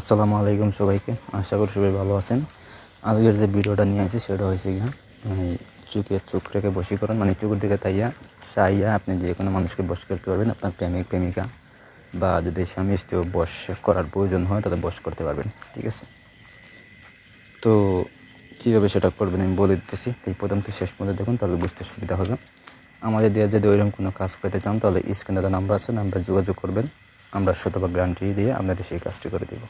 আসসালামু আলাইকুম সবাইকে। আশা করি সবাই ভালো আছেন। আজকের যে ভিডিওটা নিয়ে আসি সেটা হয়েছে গিয়া, এই চোখে চোখ রেখে বশীকরণ মানে চোখের দিকে তাইয়া চাইয়া আপনি যে কোনো মানুষকে বশ করতে পারবেন, আপনার প্রেমিক, প্রেমিকা, বা যদি স্বামী স্ত্রীও বশ করার প্রয়োজন হয় তাহলে বশ করতে পারবেন, ঠিক আছে? তো কীভাবে সেটা করবেন আমি বলে দিতেছি। এই প্রথম থেকে শেষ পর্যন্ত দেখুন, তাহলে বুঝতে সুবিধা হবে। আমাদের দিয়ে যদি ওইরকম কোনো কাজ করতে চান, তাহলে স্ক্রিনে নাম্বার আছে নাম্বারে যোগাযোগ করবেন। আমরা শতভাগ গ্যারান্টি দিয়ে আপনাদের সেই কাজটি করে দেবো।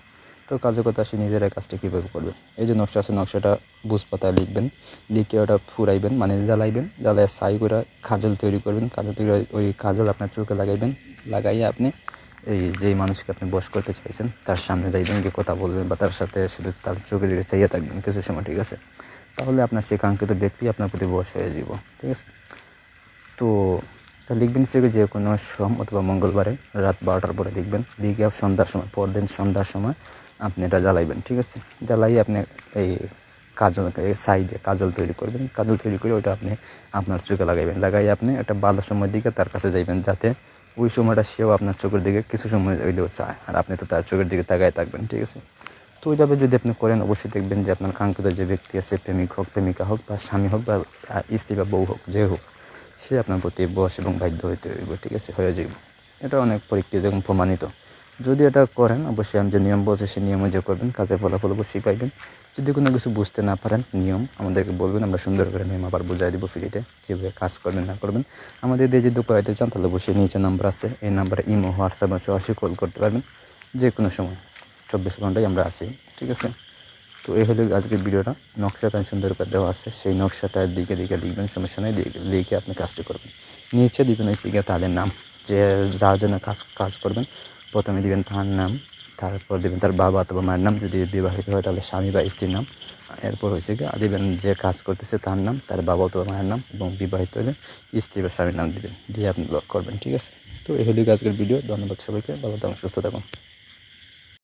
তো কাজের কথা আসি, নিজেরা কাজটি কীভাবে করবেন? এই যে নকশা আছে, নকশাটা বুঝ পাতায় লিখবেন, লিখে ওটা ফুরাইবেন মানে জ্বালাইবেন, জ্বালায় সাই করে কাজল তৈরি করবেন, কাজল তৈরি ওই কাজল আপনার চোখে লাগাইবেন, লাগাইয়ে আপনি এই যেই মানুষকে আপনি বস করতে চাইছেন, তার সামনে যাইবেন, গিয়ে কথা বলবেন বা তার সাথে শুধু তার চোখের দিকে চাইয়ে থাকবেন, কিছু সময়, ঠিক আছে? তাহলে আপনার সেই কাঙ্ক্ষিত ব্যক্তি আপনার প্রতি বস হয়ে যাব ঠিক আছে? তো তা লিখবেন হচ্ছে যে কোনো সোম অথবা মঙ্গলবারে রাত বারোটার পরে লিখবেন। লিখে সন্ধ্যার সময়, পরদিন সন্ধ্যার সময় আপনি এটা জ্বালাইবেন, ঠিক আছে? জ্বালাই আপনি এই কাজল সাইডে কাজল তৈরি করবেন। কাজল তৈরি করে ওইটা আপনি আপনার চোখে লাগাইবেন। লাগাই আপনি একটা ভালো সময়ের দিকে তার কাছে যাইবেন, যাতে ওই সময়টা সেও আপনার চোখের দিকে কিছু সময় ওইলেও চায়, আর আপনি তো তার চোখের দিকে তাকায় থাকবেন, ঠিক আছে? তো ওইভাবে যদি আপনি করেন, অবশ্যই দেখবেন যে আপনার কাঙ্ক্ষিত যে ব্যক্তি আছে, প্রেমিক হোক, প্রেমিকা হোক বা স্বামী হোক বা স্ত্রী বা বউ হোক, যে হোক সে আপনার প্রতি বশ এবং বাধ্য হইতে হইব, ঠিক আছে? হয়ে যাইব। এটা অনেক পরীক্ষিত এবং প্রমাণিত। যদি এটা করেন, অবশ্যই আমি যে নিয়ম বলছে, সেই নিয়ম যে করবেন, কাজের ফলাফল অবশ্যই পাইবেন। যদি কোনো কিছু বুঝতে না পারেন, নিয়ম আমাদেরকে বলবেন, আমরা সুন্দর করে নিয়ম আবার বুঝাই দেবো ফ্রিতে, কীভাবে কাজ করবেন, না করবেন। আমাদের দিয়ে যদি করাইতে চান, তাহলে অবশ্যই নিচে নাম্বার আছে। এই নাম্বারে ইমো হোয়াটসঅ্যাপ সরাসরি কল করতে পারবেন। যে কোনো সময়, চব্বিশ ঘন্টায় আমরা আছি, ঠিক আছে? তো এই হলো আজকের ভিডিওটা। নকশাটা সুন্দর করে দেওয়া আছে। সেই নকশাটা দিকে দিকে লিখবেন নেই দিকে- লিখে আপনি কাজটি করবেন। নিচে দিবেন হচ্ছে গিয়ে তাদের নাম। যে যার জন্য কাজ কাজ করবেন, প্রথমে দিবেন তার নাম, তারপর দিবেন তার বাবা অথবা মায়ের নাম। যদি বিবাহিত হয়, তাহলে স্বামী বা স্ত্রীর নাম। এরপর হয়েছে গিয়ে দিবেন যে কাজ করতেছে তার নাম, তার বাবা অথবা মায়ের নাম এবং বিবাহিত হলে স্ত্রী বা স্বামীর নাম দিবেন। দিয়ে আপনি লক করবেন, ঠিক আছে? তো এই হলো আজকের ভিডিও। ধন্যবাদ সবাইকে। ভালো থাকুন, সুস্থ থাকুন।